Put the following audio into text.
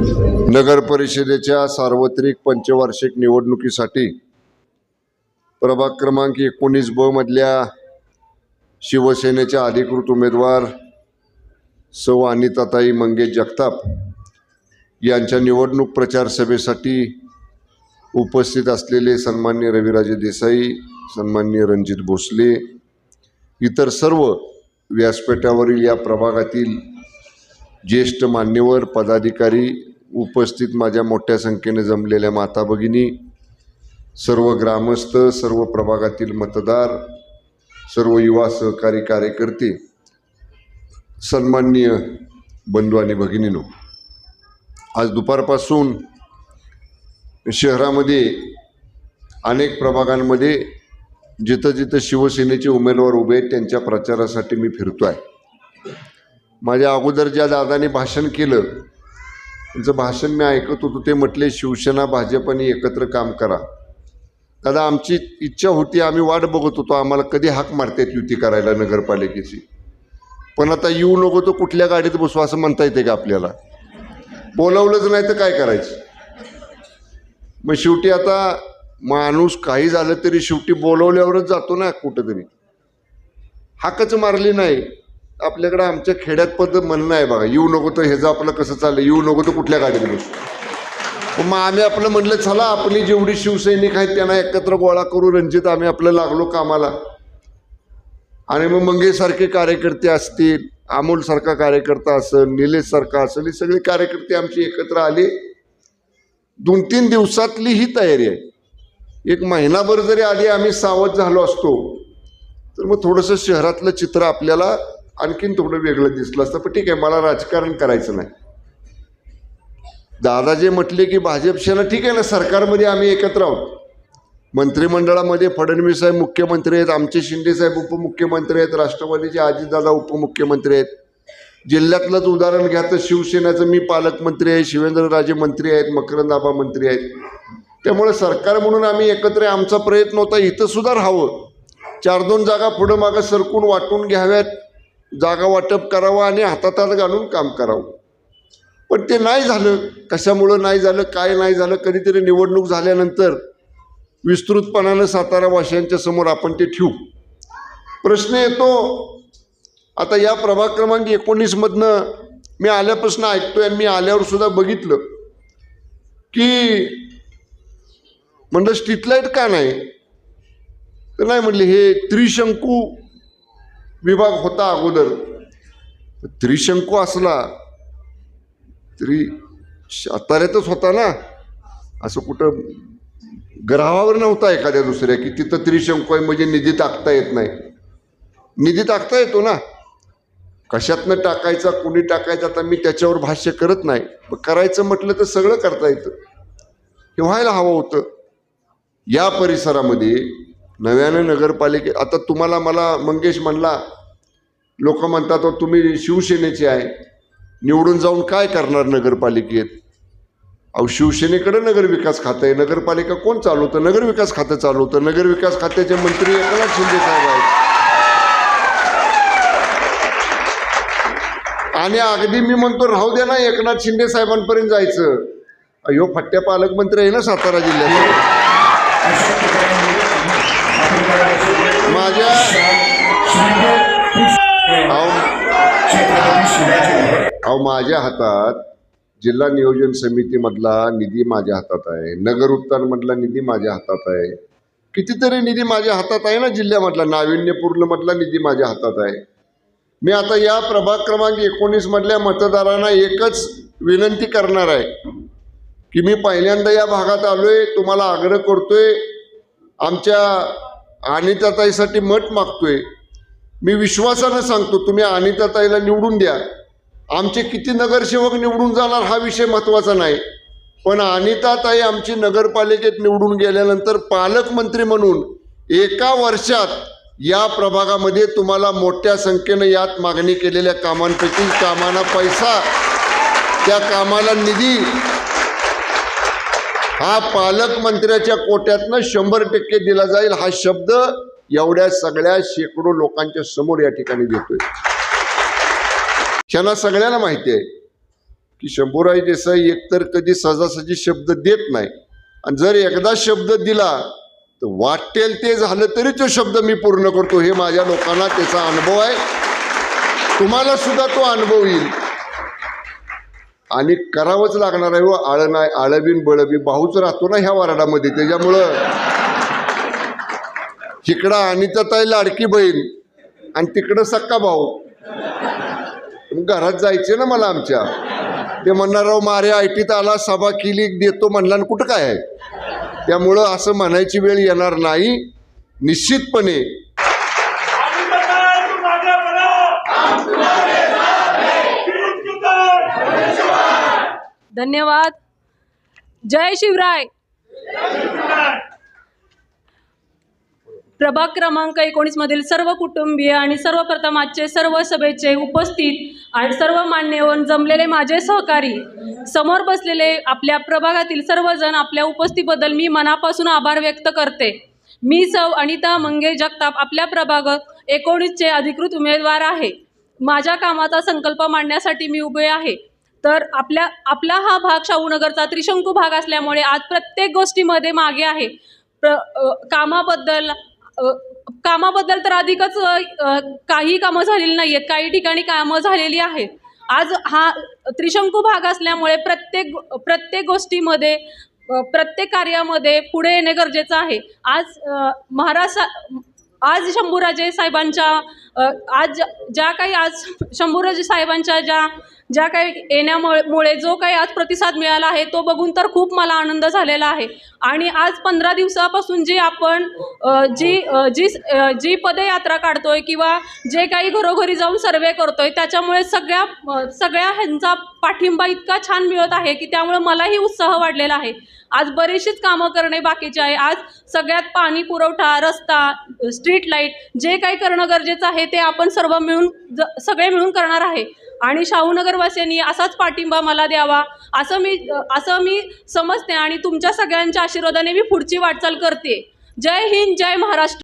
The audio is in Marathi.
नगर परिषदेच्या सार्वत्रिक पंचवार्षिक निवडणुकीसाठी प्रभाग क्रमांक एकोणीस ब मधल्या शिवसेनेच्या अधिकृत उमेदवार सौ अनिताताई मंगेश जगताप यांच्या निवडणूक प्रचार सभेसाठी उपस्थित असलेले सन्मान्य रविराजे देसाई सन्मान्य रणजित भोसले इतर सर्व व्यासपीठावरील या प्रभागातील ज्येष्ठ मान्यवर पदाधिकारी उपस्थित माझ्या मोठ्या संख्येने जमलेल्या माता भगिनी सर्व ग्रामस्थ सर्व प्रभागातील मतदार सर्व युवा सहकारी कार्यकर्ते सन्माननीय बंधू आणि भगिनीनो आज दुपारपासून शहरामध्ये अनेक प्रभागांमध्ये जिथं जिथं शिवसेनेचे उमेदवार उभे आहेत त्यांच्या प्रचारासाठी मी फिरतो आहे माझ्या अगोदर ज्या दादाने भाषण केलं त्यांचं भाषण मी ऐकत होतो ते म्हटले शिवसेना भाजप आणि एकत्र काम करा. दादा आमची इच्छा होती आम्ही वाट बघत होतो आम्हाला कधी हाक मारतात युती करायला नगरपालिकेची. पण आता येऊ नको तर कुठल्या गाडीत बसू असं म्हणता येते का आपल्याला? बोलावलंच नाही तर काय करायचं? मग शेवटी आता माणूस काही झालं तरी शेवटी बोलवल्यावरच जातो ना कुठंतरी. हाकच मारली नाही. आपल्याकडं आमच्या खेड्यात पद्धत म्हणणं आहे बघा येऊ नको तर ह्याचं आपलं कसं चाललं येऊ नको तर कुठल्या गाडीत बसू? मग आम्ही आपलं म्हणलं चला आपली जेवढी शिवसैनिक आहेत त्यांना एकत्र गोळा करू रणजित आम्ही आपलं लागलो कामाला. आणि मग मंगेशसारखे कार्यकर्ते असतील अमोलसारखा कार्यकर्ता असेल निलेशसारखा असेल हे सगळे कार्यकर्ते आमची एकत्र आले. दोन तीन दिवसातली ही तयारी आहे. एक महिनाभर जरी आली आम्ही सावध झालो असतो तर मग थोडंसं शहरातलं चित्र आपल्याला आणखीन थोडं वेगळं दिसलं असतं पण ठीक आहे मला राजकारण करायचं नाही. दादा जे म्हटले की भाजपशाला ठीक आहे ना सरकारमध्ये आम्ही एकत्र आहोत. मंत्रिमंडळामध्ये फडणवीस साहेब मुख्यमंत्री आहेत आमचे शिंदे साहेब उपमुख्यमंत्री आहेत राष्ट्रवादीचे अजितदादा उपमुख्यमंत्री आहेत. जिल्ह्यातलंच उदाहरण घ्या तर शिवसेनेचं मी पालकमंत्री आहे शिवेंद्रराजे मंत्री आहेत मकरंदाबा मंत्री आहेत. त्यामुळे सरकार म्हणून आम्ही एकत्र आमचा प्रयत्न होता इथं सुद्धा राहावं. चार दोन जागा पुढं मागं सरकून वाटून घ्याव्यात. जागा वाटप करावं आणि हातात घालून काम करावं. पण ते नाही झालं. कशामुळं नाही झालं? काय नाही झालं? कधीतरी निवडणूक झाल्यानंतर विस्तृतपणानं सातारा वासियांच्या समोर आपण ते ठेवू. प्रश्न येतो आता या प्रभाग क्रमांक एकोणीसमधनं मी आल्यापासून ऐकतोय आणि मी आल्यावर सुद्धा बघितलं की म्हणलं स्ट्रीट लाइट का नाही? तर नाही म्हणले हे त्रिशंकू विभाग होता अगोदर. त्रिशंकू असला तरी साताऱ्यातच होता ना. असं कुठं ग्रहावर नव्हता एखाद्या दुसऱ्या की तिथं त्रिशंकू आहे म्हणजे निधी टाकता येत नाही. निधी टाकता येतो ना. कशातनं टाकायचा कुणी टाकायचा आता मी त्याच्यावर भाष्य करत नाही. पण करायचं म्हटलं तर सगळं करता येतं. हे व्हायला हवं होतं. या परिसरामध्ये नव्यानं नगरपालिके आता तुम्हाला मला मंगेश म्हणला लोक म्हणतात तुम्ही शिवसेनेचे आहे. निवडून जाऊन काय करणार नगरपालिकेत? अहो शिवसेनेकडे नगरविकास खातं आहे. नगरपालिका कोण चालवतं? नगरविकास खातं चालवतं. नगरविकास खात्याचे मंत्री एकनाथ शिंदे साहेब आहेत. आणि अगदी मी म्हणतो राहू द्या ना एकनाथ शिंदे साहेबांपर्यंत जायचं. अयो फट्ट्या पालकमंत्री आहे ना सातारा जिल्ह्यात माझ्या अहो अहो माझ्या हातात जिल्हा नियोजन समितीमधला निधी माझ्या हातात आहे. नगर उत्तानमधला निधी माझ्या हातात आहे. कितीतरी निधी माझ्या हातात आहे ना जिल्ह्यामधला. नाविन्यपूर्णमधला निधी माझ्या हातात आहे. मी आता या प्रभाग क्रमांक एकोणीसमधल्या मतदारांना एकच विनंती करणार आहे की मी पहिल्यांदा या भागात आलोय तुम्हाला आग्रह करतोय. आमच्या अनिताताईसाठी मत मागतोय. मी विश्वासानं सांगतो तुम्ही अनिताताईला निवडून द्या. आमचे किती नगरसेवक निवडून जाणार हा विषय महत्त्वाचा नाही. पण अनिताताई आमची नगरपालिकेत निवडून गेल्यानंतर पालकमंत्री म्हणून एका वर्षात या प्रभागामध्ये तुम्हाला मोठ्या संख्येनं यात मागणी केलेल्या कामांपैकी कामांना पैसा त्या कामाला निधी हा पालकमंत्र्याच्या कोट्यातनं शंभर टक्के दिला जाईल हा शब्द एवढ्या सगळ्या शेकडो लोकांच्या समोर या ठिकाणी देतोय. त्यांना सगळ्यांना माहिती आहे की शंभूराज देसाई एकतर कधी सहजासहजी शब्द देत नाही. आणि जर एकदा शब्द दिला तर वाटेल ते झालं तरी तो शब्द मी पूर्ण करतो. हे माझ्या लोकांना त्याचा अनुभव आहे. तुम्हाला सुद्धा तो अनुभव येईल. आणि करावंच लागणार आहे व आळं नाही आळबीन बळबी भाऊच राहतो ना ह्या वार्डामध्ये त्याच्यामुळं. तिकडं इकडं अनिताताई लाडकी बहीण आणि तिकडं सक्का भाऊ. घरात जायचे ना मला आमच्या. ते म्हणणार राव मारे आयटीत आला सभा केली देतो म्हणला आणि कुठं काय आहे? त्यामुळं असं म्हणायची वेळ येणार नाही. निश्चितपणे धन्यवाद. जय शिवराय. प्रभाग क्रमांक एकोणीस मधील सर्व कुटुंबीय आणि सर्वप्रथम आजचे सर्व सभेचे उपस्थित आणि सर्व मान्यवर जमलेले माझे सहकारी समोर बसलेले आपल्या प्रभागातील सर्वजण आपल्या उपस्थितीबद्दल मी मनापासून आभार व्यक्त करते. मी सौ अनिता मंगे जगताप आपल्या प्रभागात एकोणीसचे अधिकृत उमेदवार आहे. माझ्या कामाचा संकल्प मांडण्यासाठी मी उभे आहे. तर आपल्या आपला हा भाग शाहूनगरचा त्रिशंकू भाग असल्यामुळे आज प्रत्येक गोष्टीमध्ये मागे आहे. प्र कामाबद्दल कामाबद्दल तर अधिकच काही कामं झालेली नाही आहेत काही ठिकाणी कामं झालेली आहेत. आज हा त्रिशंकू भाग असल्यामुळे प्रत्येक प्रत्येक गोष्टीमध्ये प्रत्येक कार्यामध्ये पुढे येणे गरजेचं आहे. आज महाराष्ट्र आज शंभूराजे साहेबांच्या आज ज्या काही आज शंभूराजे साहेबांच्या ज्या ज्या काही येण्यामुळे मुळे जो काही आज प्रतिसाद मिळाला आहे तो बघून तर खूप मला आनंद झालेला आहे. आणि आज पंधरा दिवसापासून जी आपण जी जी जी पदयात्रा काढतोय किंवा जे काही घरोघरी जाऊन सर्वे करतोय त्याच्यामुळे सगळ्या सगळ्या ह्यांचा पाठिंबा इतका छान मिळत आहे की त्यामुळे मलाही उत्साह वाढलेला आहे. आज बरीचशीच कामं करणे बाकीचे आहे. आज सगळ्यात पाणी पुरवठा रस्ता स्ट्रीट लाइट जे काही करणं गरजेचं आहे ते आपण सर्व मिळून ज सगळे मिळून करणार आहे. आणि शाहूनगरवासियांनी असाच पाठिंबा मला द्यावा. असं मी असं मी समजते आणि तुमच्या सगळ्यांच्या आशीर्वादाने मी पुढची वाटचाल करते. जय हिंद जय महाराष्ट्र.